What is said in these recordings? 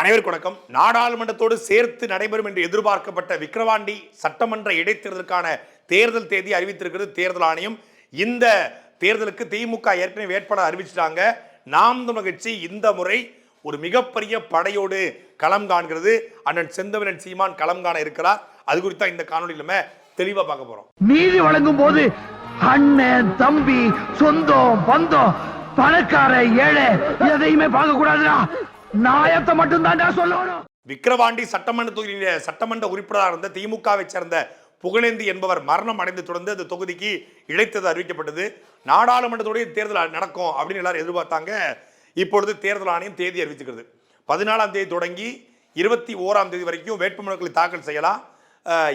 அனைவருக்கு வணக்கம். நாடாளுமன்றத்தோடு சேர்த்து நடைபெறும் என்று எதிர்பார்க்கப்பட்ட விக்கிரவாண்டி சட்டமன்ற இடைத்தேர்தலுக்கான தேர்தல் தேதி அறிவித்திருக்கிறது தேர்தல் ஆணையம். இந்த தேர்தலுக்கு திமுக ஏற்கனவே வேட்பாளர் அறிவிச்சிட்டாங்க. நாம் தமிழ் கட்சி இந்த முறை ஒரு மிகப்பெரிய படையோடு களம் காண்கிறது. அண்ணன் செந்தமிழன் சீமான் களம் காண இருக்கிறார். அது குறித்தா இந்த காணொலியில் நம்ம தெளிவா பார்க்க போறோம். நீதி வழங்கும் போது அண்ணன் தம்பி சொந்தம் பந்தம் பணக்கார ஏழை எதையுமே பார்க்க கூடாதுடா நாயத்தை மட்டும் தான் சொல்லணும். விக்கிரவாண்டி சட்டமன்ற தொகுதியில சட்டமன்ற உறுப்பினராக இருந்த திமுகவை சேர்ந்த புகழேந்தி என்பவர் மரணம் அடைந்து தொடர்ந்து அந்த தொகுதிக்கு இழைத்தது அறிவிக்கப்பட்டது. நாடாளுமன்றத்துடைய தேர்தல் நடக்கும் அப்படின்னு எல்லாரும் எதிர்பார்த்தாங்க. இப்பொழுது தேர்தல் ஆணையம் தேதி அறிவிச்சுக்கிறது. பதினாலாம் தேதி தொடங்கி இருபத்தி ஓராம் தேதி வரைக்கும் வேட்புமனுக்களை தாக்கல் செய்யலாம்.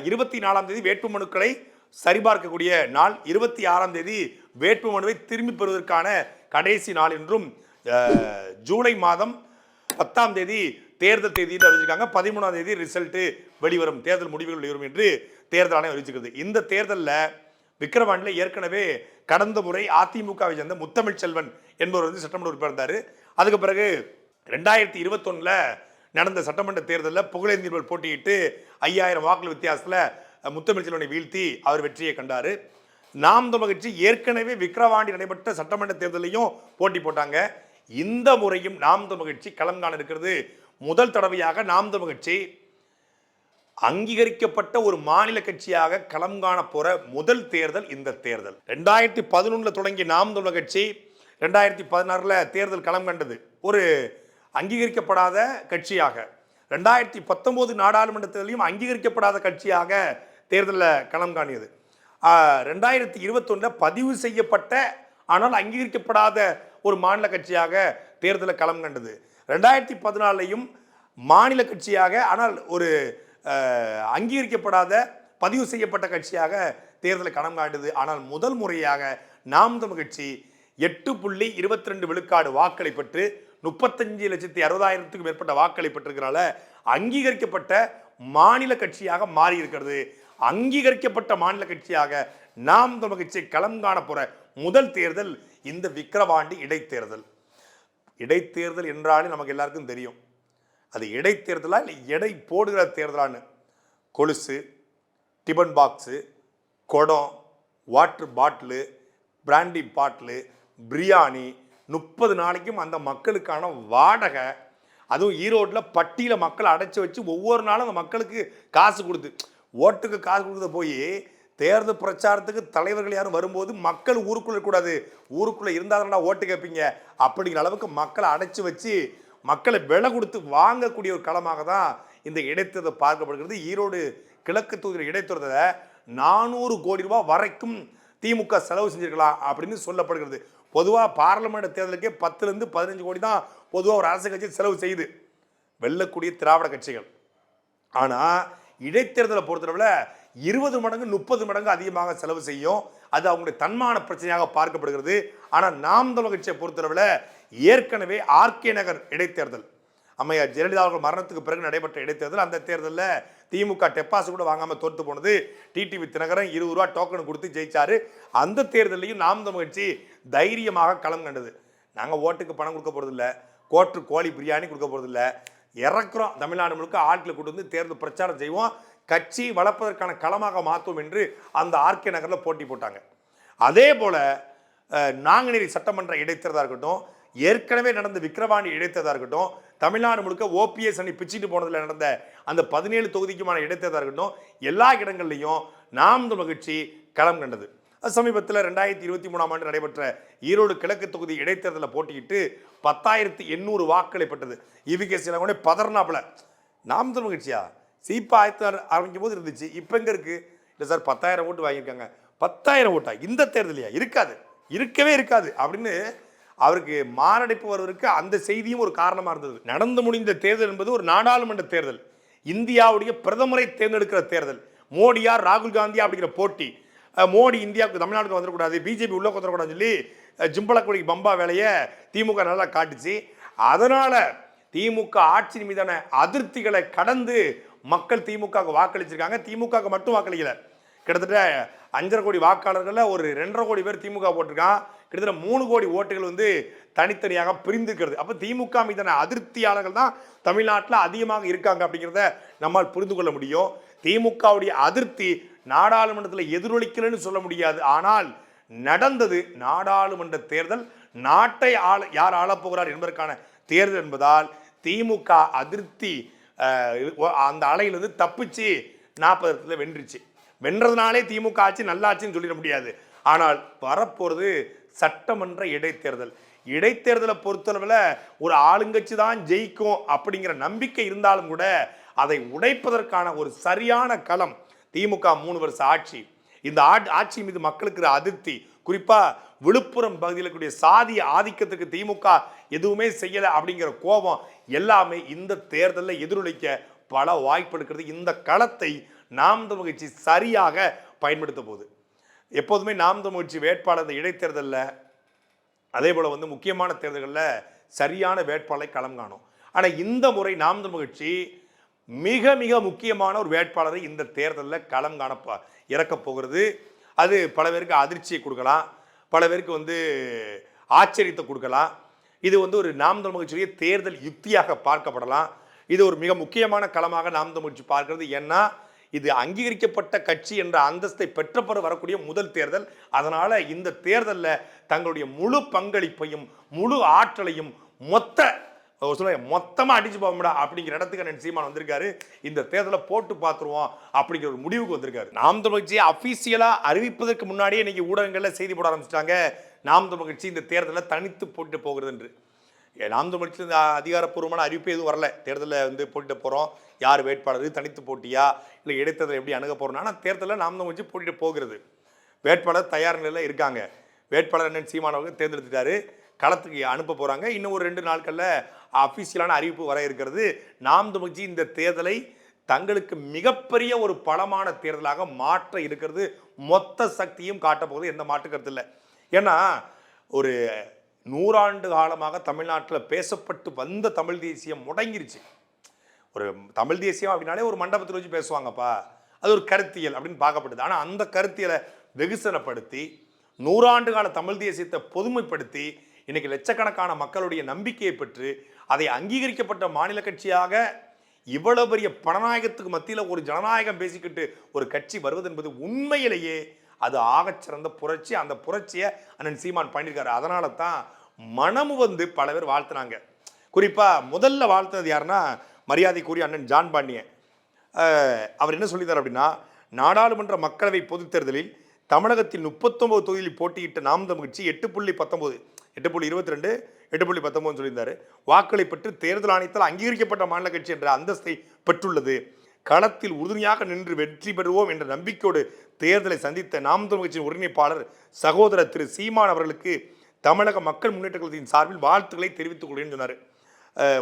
இருபத்தி நாலாம் தேதி வேட்புமனுக்களை சரிபார்க்கக்கூடிய நாள். இருபத்தி ஆறாம் தேதி வேட்புமனுவை திரும்பி பெறுவதற்கான கடைசி நாள் என்றும் அஹ், ஜூலை மாதம் பத்தாம் தேதி தேர்தல் தேதின்னு அறிவிச்சிருக்காங்க. பதிமூணாம் தேதி ரிசல்ட்டு வெளிவரும். தேர்தல் முடிவுகள் வெளிவரும் என்று தேர்தல் ஆணையம் அறிவிச்சிருக்கிறது இந்த தேர்தலில் விக்கிரவாண்டில் ஏற்கனவே கடந்த முறை அதிமுகவை சேர்ந்த முத்தமிழ் செல்வன் என்பவர் வந்து சட்டமன்ற உறுப்பினர் இருந்தார். அதுக்கு பிறகு ரெண்டாயிரத்தி இருபத்தொன்னில் நடந்த சட்டமன்ற தேர்தலில் புகழேந்தி போட்டியிட்டு ஐயாயிரம் வாக்குகள் வித்தியாசத்தில் முத்தமிழ் செல்வனை வீழ்த்தி அவர் வெற்றியை கண்டார். நாம் தமிழர் கட்சி ஏற்கனவே விக்கிரவாண்டி நடைபெற்ற சட்டமன்ற தேர்தலையும் போட்டி போட்டாங்க. இந்த முறையும் நாம் தமிழர் கட்சி களம் காண இருக்கிறது. முதல் தடவையாக நாம் தமிழர் கட்சி அங்கீகரிக்கப்பட்ட ஒரு மாநில கட்சியாக களம் காண போற முதல் தேர்தல் இந்த தேர்தல். ரெண்டாயிரத்தி பதினொன்றில் தொடங்கிய நாம் தமிழ் கட்சி ரெண்டாயிரத்தி பதினாறுல தேர்தல் களம் கண்டது. ஒரு அங்கீகரிக்கப்படாத கட்சியாக. ரெண்டாயிரத்தி பத்தொம்போது நாடாளுமன்ற தேர்தலையும் அங்கீகரிக்கப்படாத கட்சியாக தேர்தலில் களம் காணியது. ரெண்டாயிரத்தி இருபத்தொன்னில் பதிவு செய்யப்பட்ட ஆனால் அங்கீகரிக்கப்படாத ஒரு மாநில கட்சியாக தேர்தலில் களம் கண்டது. ரெண்டாயிரத்தி பதினாலையும் மாநில கட்சியாக ஆனால் ஒரு அங்கீகரிக்கப்படாத பதிவு செய்யப்பட்ட கட்சியாக தேர்தலை களம் காண்டது. ஆனால் முதல் முறையாக நாம் தமிழ் கட்சி எட்டு புள்ளி இருபத்தி ரெண்டு விழுக்காடு வாக்களை பெற்று முப்பத்தஞ்சு லட்சத்தி அறுபதாயிரத்துக்கும் மேற்பட்ட வாக்களை பெற்றிருக்கிறனால அங்கீகரிக்கப்பட்ட மாநில கட்சியாக மாறி இருக்கிறது அங்கீகரிக்கப்பட்ட மாநில கட்சியாக நாம் தமிழ் கட்சி களம் காண முதல் தேர்தல் இந்த விக்கிரவாண்டி இடைத்தேர்தல். இடைத்தேர்தல் என்றாலே நமக்கு எல்லாருக்கும் தெரியும். அது இடைத்தேர்தலா இல்லை எடை போடுகிற தேர்தலான்னு. கொலுசு டிபன் பாக்ஸு குடம் water bottle brandy bottle biryani முப்பது நாளைக்கும் அந்த மக்களுக்கான வாடகை. அதுவும் ஈரோட்டில் பட்டியில் மக்களை அடைச்சி வச்சு ஒவ்வொரு நாளும் அந்த மக்களுக்கு காசு கொடுத்து ஓட்டுக்கு காசு கொடுத்த போய் தேர்தல் பிரச்சாரத்துக்கு தலைவர்கள் யாரும் வரும்போது மக்கள் ஊருக்குள்ள கூடாது ஊருக்குள்ளே இருந்தாங்கன்னா ஓட்டு கேட்பீங்க. அப்படிங்கிற அளவுக்கு மக்களை அடைச்சி வச்சு மக்களை விலை கொடுத்து வாங்கக்கூடிய ஒரு களமாக தான் இந்த இடைத்தேர்தல் பார்க்கப்படுகிறது. ஈரோடு கிழக்கு தொகுதியில் இடைத்தேர்தலை நானூறு கோடி ரூபாய் வரைக்கும் திமுக செலவு செஞ்சிருக்கலாம் அப்படின்னு சொல்லப்படுகிறது. பொதுவாக பார்லமெண்ட் தேர்தலுக்கே பத்துலேருந்து பதினஞ்சு கோடி தான் பொதுவாக ஒரு அரசு கட்சி செலவு செய்யுது. வெல்லக்கூடிய திராவிட கட்சிகள். ஆனால் இடைத்தேர்தலை பொறுத்தளவில் இருபது மடங்கு முப்பது மடங்கு அதிகமாக செலவு செய்யும். அது அவங்களுடைய தன்மான பிரச்சனையாக பார்க்கப்படுகிறது. ஆனால் நாம் தமிழ் கட்சியை பொறுத்தளவில் ஏற்கனவே ஆர்கே நகர் இடைத்தேர்தல் அம்மையார் ஜெயலலிதா அவர்கள் மரணத்துக்கு பிறகு நடைபெற்ற இடைத்தேர்தல் அந்த தேர்தலில் திமுக டெப்பாசு கூட வாங்காமல் தோற்று போனது. டிடிவி தினகரன் இருபது ரூபா டோக்கன் கொடுத்து ஜெயிச்சாரு. அந்த தேர்தலையும் நாம் தமிழ் கட்சி தைரியமாக களம் கண்டது. நாங்கள் ஓட்டுக்கு பணம் கொடுக்க போகிறதில்ல கோட்டு கோழி பிரியாணி கொடுக்க போகிறதில்ல இறக்குறோம். தமிழ்நாடு முழுக்க ஆட்களை கொண்டு வந்து தேர்தல் பிரச்சாரம் செய்வோம். கட்சி வளர்ப்பதற்கான களமாக மாற்றும் என்று அந்த ஆர்கே நகரில் போட்டி போட்டாங்க. அதே போல் நாங்குநேரி சட்டமன்ற இடைத்தேர்தலாக இருக்கட்டும் ஏற்கனவே நடந்த விக்கிரவாணி இடைத்தேர்தலாக இருக்கட்டும் தமிழ்நாடு முழுக்க ஓபிஎஸ் அணி பிச்சுட்டு போனதில் நடந்த அந்த பதினேழு தொகுதிக்குமான இடைத்தேர்தலாக இருக்கட்டும் எல்லா இடங்கள்லையும் நாம் மகிழ்ச்சி களம் கண்டது. அது சமீபத்தில் ரெண்டாயிரத்தி இருபத்தி மூணாம் ஆண்டு நடைபெற்ற ஈரோடு கிழக்கு தொகுதி இடைத்தேர்தலில் போட்டியிட்டு பத்தாயிரத்தி எண்ணூறு வாக்குகளை பெற்றது. இவிகே சில கூட பதர்னாப்பில். நாம் மகிழ்ச்சியா சீப்பா ஆயிரத்தி ஆரம்பிக்கும் போது இருந்துச்சு. இப்போ எங்கே இருக்கு? இல்லை சார் பத்தாயிரம் ஓட்டு வாங்கியிருக்காங்க. பத்தாயிரம் ஓட்டா? இந்த தேர்தலையா? இருக்காது. இருக்கவே இருக்காது. அப்படின்னு அவருக்கு மாரடைப்பு வருவதற்கு அந்த செய்தியும் ஒரு காரணமாக இருந்தது. நடந்து முடிந்த தேர்தல் என்பது ஒரு நாடாளுமன்ற தேர்தல். இந்தியாவுடைய பிரதமரை தேர்ந்தெடுக்கிற தேர்தல். மோடியா ராகுல் காந்தியா அப்படிங்கிற போட்டி. மோடி இந்தியாவுக்கு தமிழ்நாட்டுக்கு வந்துடக்கூடாது. பிஜேபி உள்ளே வந்துடக்கூடாதுன்னு சொல்லி அஹ் ஜிம்பளக்குடி பம்பா வேலையை திமுக நல்லா காட்டுச்சு. அதனால் திமுக ஆட்சியின் மீதான அதிருப்திகளை கடந்து மக்கள் திமுகவுக்கு வாக்களிச்சிருக்காங்க. திமுகவுக்கு மட்டும் வாக்களிக்கல. கிட்டத்தட்ட அஞ்சரை கோடி வாக்காளர்களில் ஒரு ரெண்டரை கோடி பேர் திமுக போட்டிருக்கான் கிட்டத்தட்ட மூணு கோடி ஓட்டுகள் வந்து தனித்தனியாக பிரிந்துக்கிறது அப்போ திமுக மீதான அதிருப்தியாளர்கள் தான் தமிழ்நாட்டில் அதிகமாக இருக்காங்க அப்படிங்கிறத நம்மால் புரிந்து கொள்ள முடியும். திமுகவுடைய அதிருப்தி நாடாளுமன்றத்தில் எதிரொலிக்கலன்னு சொல்ல முடியாது. ஆனால் நடந்தது நாடாளுமன்ற தேர்தல். நாட்டை ஆள யார் ஆளப்போகிறார் என்பதற்கான தேர்தல் என்பதால் திமுக அதிருப்தி அந்த அலையிலிருந்து தப்பிச்சு நாற்பது இடத்துல வென்றுச்சு. வென்றதுனாலே திமுக ஆட்சி நல்லாட்சின்னு சொல்லிட முடியாது. ஆனால் வரப்போகிறது சட்டமன்ற இடைத்தேர்தல். இடைத்தேர்தலை பொறுத்தளவில் ஒரு ஆளுங்கட்சி தான் ஜெயிக்கும் அப்படிங்கிற நம்பிக்கை இருந்தாலும் கூட அதை உடைப்பதற்கான ஒரு சரியான களம் திமுக மூணு வருஷ ஆட்சி. இந்த ஆட்- ஆட்சி மீது மக்களுக்கு அதிருப்தி குறிப்பாக விழுப்புரம் பகுதியில் இருக்கக்கூடிய சாதிய ஆதிக்கத்துக்கு திமுக எதுவுமே செய்யலை அப்படிங்கிற கோபம் எல்லாமே இந்த தேர்தலில் எதிரொலிக்க பல வாய்ப்பு எடுக்கிறது. இந்த களத்தை நாம் தமிழ்ச்சி சரியாக பயன்படுத்த போகுது. எப்போதுமே நாம் தமிழ்ச்சி வேட்பாளர் இந்த இடைத்தேர்தலில் அதே போல் வந்து முக்கியமான தேர்தல்களில் சரியான வேட்பாளரை களம் காணும். ஆனால் இந்த முறை நாம் தமிழ்ச்சி மிக மிக முக்கியமான ஒரு வேட்பாளரை இந்த தேர்தலில் களம் காண இறக்கப் போகிறது. அது பல பேருக்கு அதிர்ச்சியை கொடுக்கலாம். பல பேருக்கு வந்து ஆச்சரியத்தை கொடுக்கலாம். இது வந்து ஒரு நாம் தமிழ் தேர்தல் யுக்தியாக பார்க்கப்படலாம். இது ஒரு மிக முக்கியமான களமாக நாம் மகிழ்ச்சி பார்க்கிறது. ஏன்னா இது அங்கீகரிக்கப்பட்ட கட்சி என்ற அந்தஸ்தை பெற்ற பிறகு வரக்கூடிய முதல் தேர்தல். அதனால் இந்த தேர்தலில் தங்களுடைய முழு பங்களிப்பையும் முழு ஆற்றலையும் மொத்த அவர் சொல்ல மொத்தமாக அடிச்சு போகமுடா அப்படிங்கிற இடத்துக்கு அண்ணன் சீமான் வந்திருக்காரு. இந்த தேர்தலை போட்டு பார்த்துருவோம் அப்படிங்கிற ஒரு முடிவுக்கு வந்திருக்காரு. நாம் தமிழ் கட்சி அஃபீஷியலாக அறிவிப்பதற்கு முன்னாடியே இன்னைக்கு ஊடகங்களில் செய்தி போட ஆரம்பிச்சிட்டாங்க. நாம் தமிழ் கட்சி இந்த தேர்தலில் தனித்து போட்டு போகிறது என்று. நாம் தமிழ் கட்சி இந்த அதிகாரப்பூர்வமான அறிவிப்பு எதுவும் வரல. தேர்தலில் வந்து போட்டிட்டு போகிறோம் யார் வேட்பாளர் தனித்து போட்டியா? இல்லை இடைத்தேர்தல் எப்படி அணுக போகிறோம்னா ஆனால் தேர்தலில் நாம் தமிழ் கட்சி போட்டிட்டு போகிறது. வேட்பாளர் தயார் நிலையில் இருக்காங்க. வேட்பாளர் அண்ணன் சீமானவர்கள் தேர்ந்தெடுத்துட்டாரு. களத்துக்கு அனுப்ப போகிறாங்க இன்னும் ஒரு ரெண்டு நாட்களில் அஃபிஷியலான அறிவிப்பு வர இருக்கிறது. நாம் தமிழ்ச்சி இந்த தேர்தலை தங்களுக்கு மிகப்பெரிய ஒரு பலமான தேர்தலாக மாற்ற இருக்கிறது. மொத்த சக்தியும் காட்டப்போகுது எந்த மாற்றுக்கிறது இல்லை. ஏன்னா ஒரு நூறாண்டு காலமாக தமிழ்நாட்டில் பேசப்பட்டு வந்த தமிழ் தேசியம் முடங்கிருச்சு. ஒரு தமிழ் தேசியம் அப்படின்னாலே ஒரு மண்டபத்தில் வச்சு பேசுவாங்கப்பா. அது ஒரு கருத்தியல் அப்படின்னு பார்க்கப்படுது. ஆனால் அந்த கருத்தியலை வெகுசனப்படுத்தி நூறாண்டு கால தமிழ் தேசியத்தை பொதுமைப்படுத்தி இன்னைக்கு லட்சக்கணக்கான மக்களுடைய நம்பிக்கையை பெற்று அதை அங்கீகரிக்கப்பட்ட மாநில கட்சியாக இவ்வளவு பெரிய பணநாயகத்துக்கு மத்தியில் ஒரு ஜனநாயகம் பேசிக்கிட்டு ஒரு கட்சி வருவது என்பது உண்மையிலேயே அது ஆகச்சிறந்த புரட்சி. அந்த புரட்சியை அண்ணன் சீமான் பண்ணியிருக்காரு. அதனால தான் மனமு வந்து பல பேர் வாழ்த்துனாங்க. குறிப்பாக முதல்ல வாழ்த்தது யாருன்னா மரியாதைக்குரிய அண்ணன் ஜான் பாண்டியன். அவர் என்ன சொல்லித்தார் அப்படின்னா நாடாளுமன்ற மக்களவை பொதுத் தேர்தலில் தமிழகத்தில் முப்பத்தொம்பது தொகுதியில் போட்டியிட்ட நாம் தமிழ் கட்சி எட்டு புள்ளி பத்தொம்போது எட்டு புள்ளி இருபத்தி ரெண்டு எட்டு புள்ளி பத்தொன்பது சொல்லியிருந்தாரு. வாக்களை பெற்று தேர்தல் ஆணையத்தால் அங்கீகரிக்கப்பட்ட மாநில கட்சி என்ற அந்தஸ்தை பெற்றுள்ளது. களத்தில் உறுதுணையாக நின்று வெற்றி பெறுவோம் என்ற நம்பிக்கையோடு தேர்தலை சந்தித்த நாம் தமிழ் கட்சியின் ஒருங்கிணைப்பாளர் சகோதரர் திரு சீமான் அவர்களுக்கு தமிழக மக்கள் முன்னேற்ற கழகத்தின் சார்பில் வாழ்த்துக்களை தெரிவித்துக் கொள்கிறேன்னு சொன்னார்.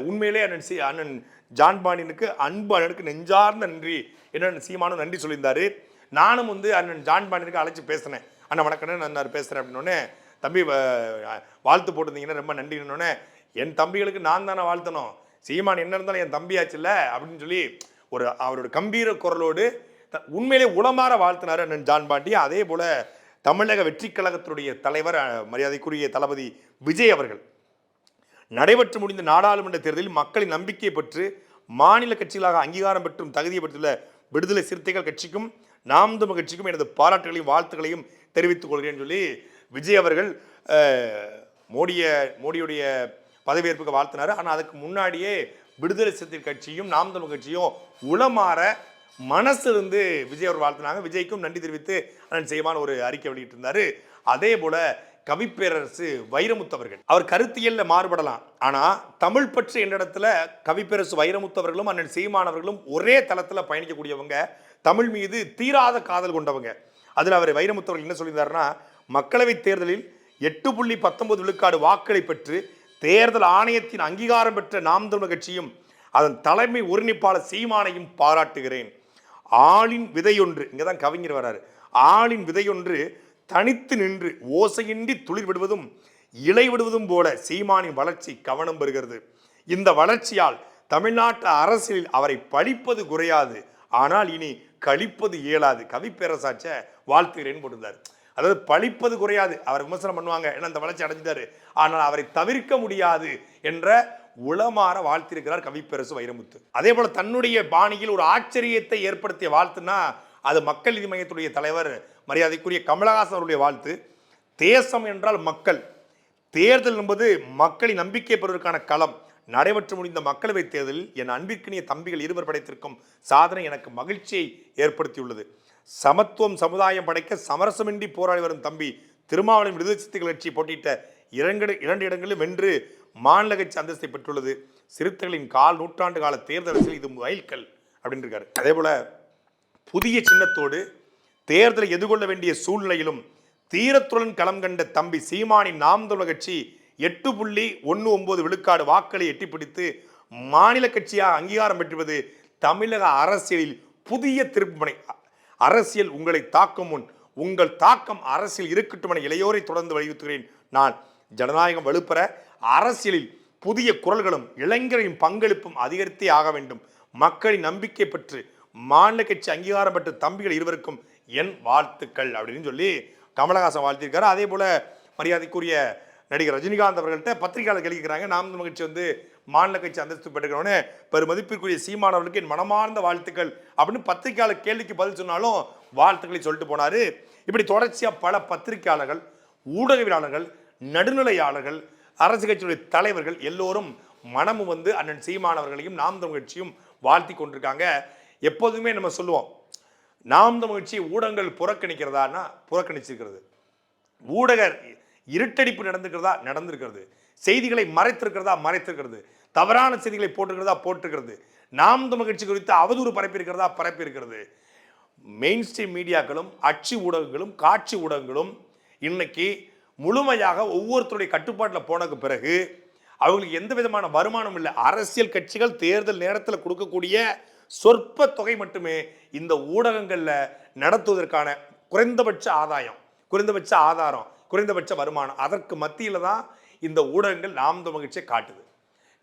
உண்மையிலே அண்ணன் சி அண்ணன் ஜான்பாண்டியனுக்கு அன்பு அண்ணனுக்கு நெஞ்சார்ந்த நன்றி. என்ன சீமானும் நன்றி சொல்லியிருந்தார். நானும் வந்து அண்ணன் ஜான் அழைச்சி பேசினேன். அண்ணன் வணக்கம் நான் பேசுகிறேன் அப்படின்னோடனே தம்பி வாழ்த்து போட்டிருந்தீங்கன்னா ரொம்ப நன்றின்னொன்னே என் தம்பிகளுக்கு நான் தானே வாழ்த்தணும். சீமான் என்ன இருந்தாலும் என் தம்பியாச்சுல்ல அப்படின்னு சொல்லி ஒரு அவரோட கம்பீர குரலோடு த- உண்மையிலே உளமாற வாழ்த்தினார் அண்ணன் ஜான் பாண்டி. அதே போல் தமிழக வெற்றி கழகத்தினுடைய தலைவர் மரியாதைக்குரிய தளபதி விஜய் அவர்கள். நடைபெற்று முடிந்த நாடாளுமன்ற தேர்தலில் மக்களின் நம்பிக்கை பெற்று மாநில கட்சிகளாக அங்கீகாரம் பெற்றும் தகுதியை பெற்றுள்ள விடுதலை சிறுத்தைகள் கட்சிக்கும் நாம் தமிழ் கட்சிக்கும் எனது பாராட்டுகளையும் வாழ்த்துக்களையும் தெரிவித்துக் கொள்கிறேன் சொல்லி விஜய் அவர்கள் மோடிய மோடியுடைய பதவியேற்புக்கு வாழ்த்தினார். ஆனால் அதுக்கு முன்னாடியே விடுதலை சிறுத்தைகள் கட்சியும் நாம் தமிழ் கட்சியும் உளமாற மனசு இருந்து விஜய் அவர் வாழ்த்தினாங்க. விஜய்க்கும் நன்றி தெரிவித்து அண்ணன் செய்வான் ஒரு அறிக்கை வெளியிட்டிருந்தாரு. அதே போல கவிப்பேரரசு வைரமுத்து அவர்கள். அவர் கருத்தியல்ல மாறுபடலாம். ஆனா தமிழ் பற்று என்ற இடத்துல கவிப்பேரரசு வைரமுத்து அவர்களும் அண்ணன் சீமானவர்களும் ஒரே தளத்துல பயணிக்கக்கூடியவங்க. தமிழ் மீது தீராத காதல் கொண்டவங்க. அதுல அவர் வைரமுத்து அவர்கள் என்ன சொல்லியிருந்தாருன்னா மக்களவைத் தேர்தலில் எட்டு புள்ளி பத்தொன்பது விழுக்காடு வாக்களை பெற்று தேர்தல் ஆணையத்தின் அங்கீகாரம் பெற்ற நாம் தமிழ் கட்சியும் அதன் தலைமை ஒருங்கிணைப்பாளர் சீமானையும் பாராட்டுகிறேன். ஆளின் விதையொன்று இங்கே தான் கவிஞர் வராரு. ஆளின் விதையொன்று தனித்து நின்று ஓசையின்றி துளிர் விடுவதும் இலை விடுவதும் போல சீமானின் வளர்ச்சி கவனம் பெறுகிறது. இந்த வளர்ச்சியால் தமிழ்நாட்டு அரசியலில் அவரை பழிப்பது குறையாது. ஆனால் இனி கழிப்பது இயலாது. கவிப்பேரசாச்ச வாழ்த்துகிறேன் போட்டிருந்தார். அதாவது பழிப்பது குறையாது. அவர் விமர்சனம் பண்ணுவாங்க. ஏன்னா அந்த வளர்ச்சி அடைஞ்சிட்டாரு. ஆனால் அவரை தவிர்க்க முடியாது என்ற உளமாற வாழ்த்திருக்கிறார் கவிப்பரசு வைரமுத்து. அதே போல தன்னுடைய பாணியில் ஒரு ஆச்சரியத்தை ஏற்படுத்திய வாழ்த்துனா அது மக்கள் நீதி மையத்துடைய தலைவர் மரியாதைக்குரிய கமலஹாசன் அவருடைய வாழ்த்து. தேசம் என்றால் மக்கள். தேர்தல் என்பது மக்களின் நம்பிக்கை பெறுவதற்கான களம். நடைபெற்று முடிந்த மக்களவைத் தேர்தலில் என் அன்பிற்கினிய தம்பிகள் இருவர் படைத்திருக்கும் சாதனை எனக்கு மகிழ்ச்சியை ஏற்படுத்தியுள்ளது. சமத்துவம் சமுதாயம் படைக்க சமரசமின்றி போராடி வரும் தம்பி. திருமாவளவன் விடுதலை சிறுத்தைகள் கட்சி போட்டியிட்ட இரண்டு இரண்டு இடங்களிலும் வென்று மாநில கட்சி அந்தஸ்தை பெற்றுள்ளது. சிறுத்தைகளின் கால் நூற்றாண்டு கால தேர்தல் அரசியல் இது மைல்கல் அப்படின்னு இருக்காரு அதே போல புதிய சின்னத்தோடு தேர்தலை எதிர்கொள்ள வேண்டிய சூழ்நிலையிலும் தீரத்துடன் களம் கண்ட தம்பி சீமானின் நாம் தமிழர் கட்சி எட்டு புள்ளி ஒன்று ஒன்பது விழுக்காடு வாக்களை எட்டி பிடித்து மாநில கட்சியாக அங்கீகாரம் பெற்றுவது தமிழக அரசியலில் புதிய திருப்புமனை அரசியல் உங்களை தாக்கும் முன் உங்கள் தாக்கம் அரசியல் இருக்கட்டும் என இளையோரை தொடர்ந்து வலியுறுத்துகிறேன். நான் ஜனநாயகம் வலுப்பெற அரசியலில் புதிய குரல்களும் இளைஞரின் பங்களிப்பும் அதிகரித்தே ஆக வேண்டும். மக்களின் நம்பிக்கை பெற்று மாநில கட்சி அங்கீகாரம் பெற்ற தம்பிகள் இருவருக்கும் என் வாழ்த்துக்கள் அப்படின்னு சொல்லி கமலஹாசன் வாழ்த்திருக்காரு அதே போல மரியாதைக்குரிய நடிகர் ரஜினிகாந்த் அவர்கள்ட்ட பத்திரிகையாளர் கேள்விக்கிறாங்க நாம் மகிழ்ச்சி வந்து மாநில கட்சி அந்தஸ்து பெற்றுக்கிறோன்னு பெருமதிப்பிற்குரிய சீமானவர்களுக்கு என் மனமார்ந்த வாழ்த்துக்கள் அப்படின்னு பத்திரிகையாளர் கேள்விக்கு பதில் சொன்னாலும் வாழ்த்துக்களை சொல்லிட்டு போனார். இப்படி தொடர்ச்சியாக பல பத்திரிகையாளர்கள் ஊடகவியலாளர்கள் நடுநிலையாளர்கள் அரசு கட்சியுடைய தலைவர்கள் எல்லோரும் மனமும் வந்து அண்ணன் சீமானவர்களையும் நாம் தமிழ் கட்சியும் வாழ்த்தி கொண்டிருக்காங்க. எப்போதுமே நம்ம சொல்லுவோம் நாம் தமிழ் கட்சி ஊடகங்கள் புறக்கணிக்கிறதான்னா புறக்கணிச்சிருக்கிறது. ஊடக இருட்டடிப்பு நடந்துக்கிறதா நடந்திருக்கிறது. செய்திகளை மறைத்திருக்கிறதா மறைத்திருக்கிறது. தவறான செய்திகளை போட்டிருக்கிறதா போட்டிருக்கிறது. நாம் தமிழ் கட்சி குறித்து அவதூறு பரப்பியிருக்கிறதா பரப்பியிருக்கிறது. மெயின் ஸ்ட்ரீம் மீடியாக்களும் அச்சு ஊடகங்களும் காட்சி ஊடகங்களும் இன்னைக்கு முழுமையாக ஒவ்வொருத்தருடைய கட்டுப்பாட்டில் போனதுக்கு பிறகு அவங்களுக்கு எந்த விதமான வருமானம் இல்லை. அரசியல் கட்சிகள் தேர்தல் நேரத்தில் கொடுக்கக்கூடிய சொற்ப தொகை மட்டுமே இந்த ஊடகங்களில் நடத்துவதற்கான குறைந்தபட்ச ஆதாயம் குறைந்தபட்ச ஆதாரம் குறைந்தபட்ச வருமானம். அதற்கு மத்தியில் தான் இந்த ஊடகங்கள் நாம் மகிழ்ச்சியை காட்டுது.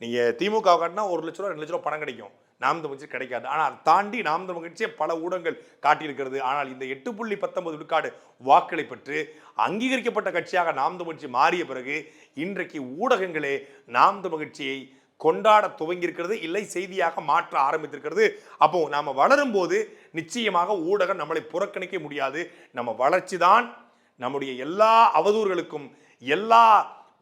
நீங்கள் திமுக காட்டினா ஒரு லட்ச ரூபா ரெண்டு லட்ச ரூபா பணம் கிடைக்கும். நாம் மகிழ்ச்சி கிடைக்காது. ஆனால் அதை தாண்டி நாம் மகிழ்ச்சியை பல ஊடகங்கள் காட்டியிருக்கிறது. ஆனால் இந்த எட்டு புள்ளி பத்தொன்பது விழுக்காடு வாக்களை பெற்று அங்கீகரிக்கப்பட்ட கட்சியாக நாம் மகிழ்ச்சி மாறிய பிறகு இன்றைக்கு ஊடகங்களே நாம் மகிழ்ச்சியை கொண்டாட துவங்கியிருக்கிறது. இல்லை செய்தியாக மாற்ற ஆரம்பித்திருக்கிறது. அப்போ நாம் வளரும் போது நிச்சயமாக ஊடகம் நம்மளை புறக்கணிக்க முடியாது. நம்ம வளர்ச்சி தான் நம்முடைய எல்லா அவதூறுகளுக்கும் எல்லா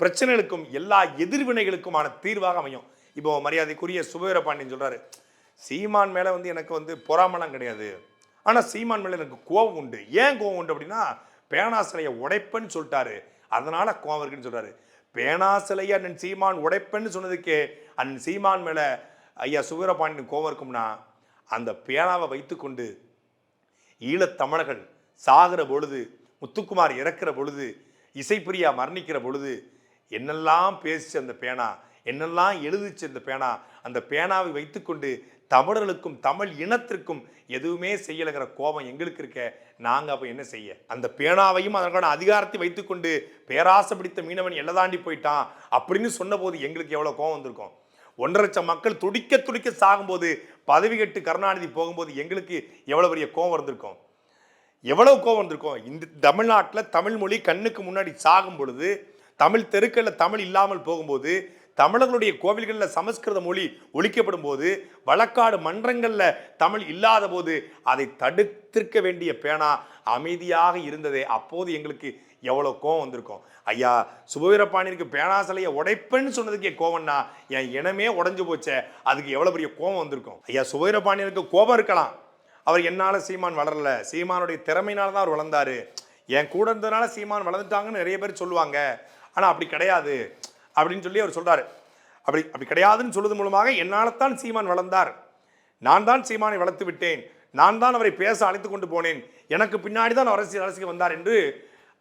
பிரச்சனைகளுக்கும் எல்லா எதிர்வினைகளுக்குமான தீர்வாக அமையும். இப்போ மரியாதைக்குரிய சுபவீர பாண்டியன் சொல்றாரு சீமான் மேல வந்து எனக்கு வந்து பொறாமலாம் கிடையாது. ஆனா சீமான் மேல எனக்கு கோபம் உண்டு. ஏன் கோபம் உண்டு அப்படின்னா பேனா சிலையை உடைப்பேன்னு சொல்லிட்டாரு. அதனால கோபம் இருக்குன்னு சொல்றாரு. பேனாசிலையை அண்ணன் சீமான் உடைப்பேன்னு சொன்னதுக்கே அண்ணன் சீமான் மேல ஐயா சுவீரபாண்டியன் கோபம் இருக்கும்னா அந்த பேனாவை வைத்துக்கொண்டு ஈழத்தமிழர்கள் சாகிற பொழுது முத்துக்குமார் இறக்கிற பொழுது இசைப்பிரியா மரணிக்கிற பொழுது என்னெல்லாம் பேசிச்சு அந்த பேனா? என்னெல்லாம் எழுதிச்சு அந்த பேனா? அந்த பேனாவை வைத்துக்கொண்டு தமிழர்களுக்கும் தமிழ் இனத்திற்கும் எதுவுமே செய்யலைங்கிற கோபம் எங்களுக்கு இருக்க நாங்கள் அப்போ என்ன செய்ய? அந்த பேனாவையும் அதற்கான அதிகாரத்தை வைத்துக்கொண்டு பேராசை பிடித்த மீனவன் எல்லை தாண்டி போயிட்டான் அப்படின்னு சொன்னபோது எங்களுக்கு எவ்வளோ கோபம் வந்திருக்கும். ஒன்றரை லட்சம் மக்கள் துடிக்க துடிக்க சாகும்போது பதவி கட்டு கருணாநிதி போகும்போது எங்களுக்கு எவ்வளோ பெரிய கோபம் வந்திருக்கும். எவ்வளோ கோபம் வந்திருக்கும்? இந்த தமிழ்நாட்டில் தமிழ் மொழி கண்ணுக்கு முன்னாடி சாகும் பொழுது தமிழ் தெருக்களில் தமிழ் இல்லாமல் போகும்போது தமிழர்களுடைய கோவில்களில் சமஸ்கிருத மொழி ஒழிக்கப்படும் போது வழக்காடு மன்றங்களில் தமிழ் இல்லாத போது அதை தடுத்திருக்க வேண்டிய பேனா அமைதியாக இருந்ததே. அப்போது எங்களுக்கு எவ்வளோ கோவம் வந்திருக்கும். ஐயா சுபவீரபாணியனுக்கு பேனா சிலையை உடைப்பேன்னு சொன்னதுக்கே கோவம்னா என் இனமே உடஞ்சு போச்சே. அதுக்கு எவ்வளோ பெரிய கோவம் வந்திருக்கும். ஐயா சுபவீரபாணியனுக்கு கோபம் இருக்கலாம். அவர் என்னால் சீமான் வளரல. சீமானுடைய திறமையினால தான் அவர் வளர்ந்தாரு. என் கூட இருந்ததுனால சீமான் வளர்ந்துட்டாங்கன்னு நிறைய பேர் சொல்லுவாங்க. ஆனால் அப்படி கிடையாது அப்படின்னு சொல்லி அவர் சொல்கிறார் அப்படி அப்படி கிடையாதுன்னு சொல்வது மூலமாக என்னால் தான் சீமான் வளர்ந்தார். நான் தான் சீமானை வளர்த்து விட்டேன். நான் தான் அவரை பேச அழைத்து கொண்டு போனேன். எனக்கு பின்னாடி தான் அரசியல் அரசுக்கு வந்தார் என்று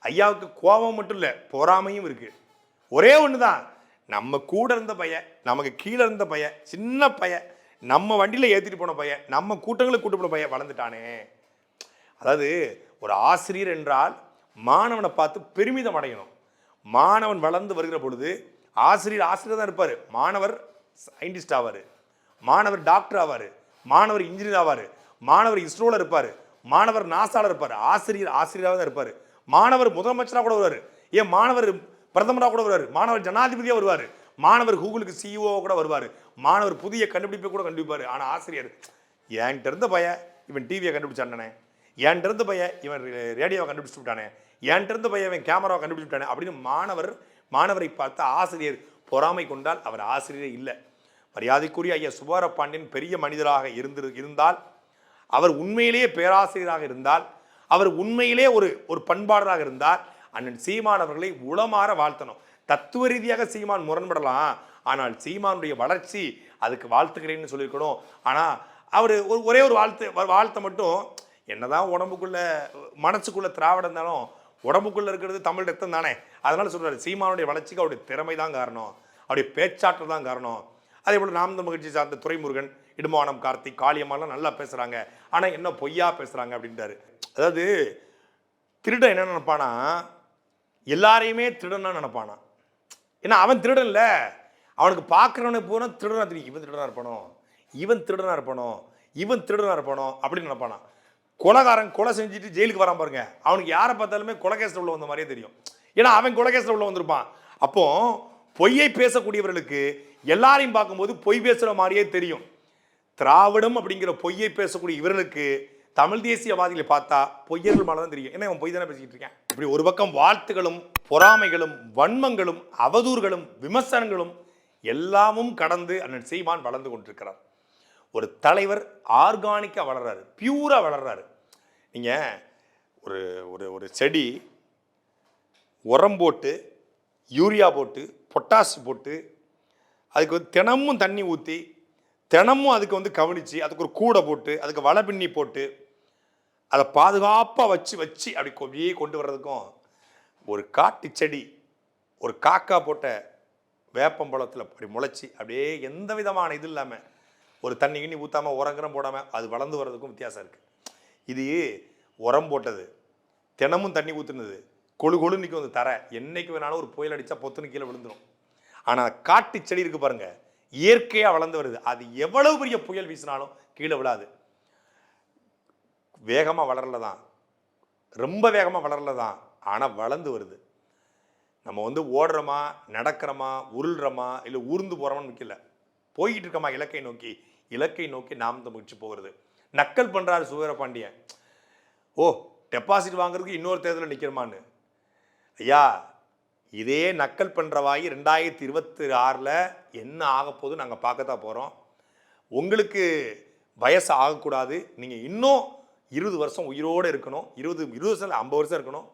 ஐயாவுக்கு கோபம் மட்டும் இல்லை பொறாமையும் இருக்குது ஒரே ஒன்று தான் நம்ம கூட இருந்த பையன் நமக்கு கீழே இருந்த பையன் சின்ன பையன் நம்ம வண்டியில் ஏற்றிட்டு போன பையன் நம்ம கூட்டங்களுக்கு கூட்டு போன பையன் வளர்ந்துட்டானே. அதாவது ஒரு ஆசிரியர் என்றால் மாணவனை பார்த்து பெருமிதம் அடையணும். மாணவன் வளர்ந்து வருகிற பொழுது ஆசிரியர் ஆசிரியர் தான் இருப்பார். மாணவர் சயின்டிஸ்ட் ஆவார். மாணவர் டாக்டர் ஆவார். மாணவர் இன்ஜினியர் ஆவார். மாணவர் இஸ்ரோவில் இருப்பார். மாணவர் நாசாவில் இருப்பார். ஆசிரியர் ஆசிரியராக தான் இருப்பார். மாணவர் முதலமைச்சராக கூட வருவார். ஏன் மாணவர் பிரதமராக கூட வருவார்? மாணவர் ஜனாதிபதியாக வருவார். மாணவர் கூகுளுக்கு சிஇஓ கூட வருவார். மாணவர் புதிய கண்டுபிடிப்பை கூட கண்டுபிடிப்பார். ஆனால் ஆசிரியர் என்கிட்ட இருந்த பையன் இவன் டிவியை கண்டுபிடிச்சாண்டனே என்கிட்ட பையன் இவன் ரேடியோவை கண்டுபிடிச்சு விட்டானே? என்கிட்ட பையன் இவன் கேமராவை கண்டுபிடிச்சு விட்டானே? அப்படின்னு மாணவர் மாணவரை பார்த்து ஆசிரியர் பொறாமை கொண்டால் அவர் ஆசிரியரே இல்லை. மரியாதைக்குரிய ஐயா சுபார பாண்டியன் பெரிய மனிதராக இருந்து இருந்தால் அவர் உண்மையிலேயே பேராசிரியராக இருந்தால் அவர் உண்மையிலே ஒரு ஒரு பண்பாளராக இருந்தால் அண்ணன் சீமான் அவர்களை உளமாற வாழ்த்தணும். தத்துவ ரீதியாக சீமான் முரண்படலாம். ஆனால் சீமானுடைய வளர்ச்சி அதுக்கு வாழ்த்துக்கிறேன்னு சொல்லியிருக்கணும். ஆனால் அவர் ஒரு ஒரே ஒரு வாழ்த்து வாழ்த்த வாழ்த்தை மட்டும் என்னதான் உடம்புக்குள்ள மனசுக்குள்ள திராவிடம் இருந்தாலும் உடம்புக்குள்ள இருக்கிறது தமிழ் ரத்தம் தானே. அதனால சொல்றாரு சீமானுடைய வளர்ச்சிக்கு அவருடைய திறமை தான் காரணம். அவருடைய பேச்சாற்றல் தான் காரணம். அதே போல் நாமந்த மகிழ்ச்சி சார்ந்த துரைமுருகன் இடுமானம் கார்த்திக் காளியம்மாலாம் நல்லா பேசுறாங்க. ஆனா என்ன பொய்யா பேசுறாங்க அப்படின்றாரு. அதாவது திருடன் என்ன நினைப்பானா எல்லாரையுமே திருடனா நினைப்பானா? ஏன்னா அவன் திருடன் இல்லை. அவனுக்கு பார்க்குறவனை பூரா திருடனா தெரியும். இவன் திருடனா இருப்பானோ? இவன் திருடனா இருப்பானோ? இவன் திருடனா இருப்பானோ? அப்படின்னு நினைப்பானா? கொலகாரன் கொலை செஞ்சுட்டு ஜெயிலுக்கு வரான் பாருங்க. அவனுக்கு யாரை பார்த்தாலுமே கொலைகேசில் உள்ள வந்த மாதிரியே தெரியும். ஏன்னா அவன் கொலைகேசில் உள்ள வந்திருப்பான். அப்போ பொய்யை பேசக்கூடியவர்களுக்கு எல்லாரையும் பார்க்கும்போது பொய் பேசுகிற மாதிரியே தெரியும். திராவிடம் அப்படிங்கிற பொய்யை பேசக்கூடிய இவர்களுக்கு தமிழ் தேசியவாதிகளை பார்த்தா பொய்யர்கள் மேலே தான் தெரியும். ஏன்னா அவன் பொய் தானே பேசிக்கிட்டு இருக்கேன்? இப்படி ஒரு பக்கம் வாழ்த்துகளும் பொறாமைகளும் வன்மங்களும் அவதூறுகளும் விமர்சனங்களும் எல்லாமும் கடந்து அண்ணன் சீமான் வளர்ந்து கொண்டிருக்கிறார். ஒரு தலைவர் ஆர்கானிக்காக வளர்றாரு பியூராக வளர்றாரு. நீங்கள் ஒரு ஒரு ஒரு செடி உரம் போட்டு யூரியா போட்டு பொட்டாசி போட்டு அதுக்கு வந்து தினமும் தண்ணி ஊற்றி தினமும் அதுக்கு வந்து கவனித்து அதுக்கு ஒரு கூடை போட்டு அதுக்கு வலை பின்னி போட்டு அதை பாதுகாப்பாக வச்சு வச்சு அப்படி கொடியே கொண்டு வர்றதுக்கும் ஒரு காட்டு செடி ஒரு காக்கா போட்ட வேப்பம்பழத்தில் அப்படி முளைச்சி அப்படியே எந்த விதமான இது இல்லாமல் ஒரு தண்ணி கிண்ணி ஊற்றாமல் உரங்கிறம் போடாமல் அது வளர்ந்து வர்றதுக்கும் வித்தியாசம் இருக்குது இது உரம் போட்டது தினமும் தண்ணி ஊற்றுனது கொழு கொழு நிற்கும் அந்த தரை. என்றைக்கு வேணாலும் ஒரு புயல் அடித்தா பொத்துன்னு கீழே விழுந்துடும் ஆனால் காட்டு செடி இருக்குது பாருங்கள் இயற்கையாக வளர்ந்து வருது. அது எவ்வளவு பெரிய புயல் வீசினாலும் கீழே விழாது. வேகமாக வளரல தான். ரொம்ப வேகமாக வளரல தான். ஆனால் வளர்ந்து வருது. நம்ம வந்து ஓடுறோமா நடக்கிறோமா உருள்றோமா இல்லை ஊர்ந்து போகிறோமான்னு முக்கியல போய்கிட்டு இருக்கோமா இலக்கை நோக்கி. இலக்கை நோக்கி நாம் தான் முயற்சி போகிறது. நக்கல் பண்ணுறாரு சுவரபாண்டியன். ஓ டெபாசிட் வாங்குறதுக்கு இன்னொரு தேர்தலில் நிற்கிறமான்னு ஐயா இதே நக்கல் பண்ணுறவாயி ரெண்டாயிரத்தி இருபத்தி ஆறில் என்ன ஆக போகுது நாங்கள் பார்க்க தான் போகிறோம் உங்களுக்கு வயசு ஆகக்கூடாது. நீங்கள் இன்னும் இருபது வருஷம் உயிரோடு இருக்கணும். இருபது இருபது வருஷம் ஐம்பது வருஷம் இருக்கணும்.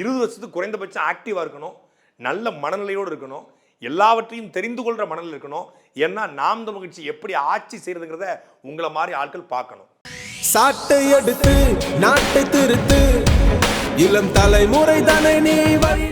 இருபது வருஷத்துக்கு குறைந்தபட்சம் ஆக்டிவாக இருக்கணும். நல்ல மனநிலையோடு இருக்கணும். எல்லாவற்றையும் தெரிந்து கொள்கிற மனதில் இருக்கணும். ஏன்னா நாம் மகிழ்ச்சி எப்படி ஆட்சி செய்யறதுங்கிறத உங்களை மாதிரி ஆட்கள் பார்க்கணும். சாட்டை எடுத்து நாட்டை திருத்து. இளம் தலைமுறை தானே நீ வழி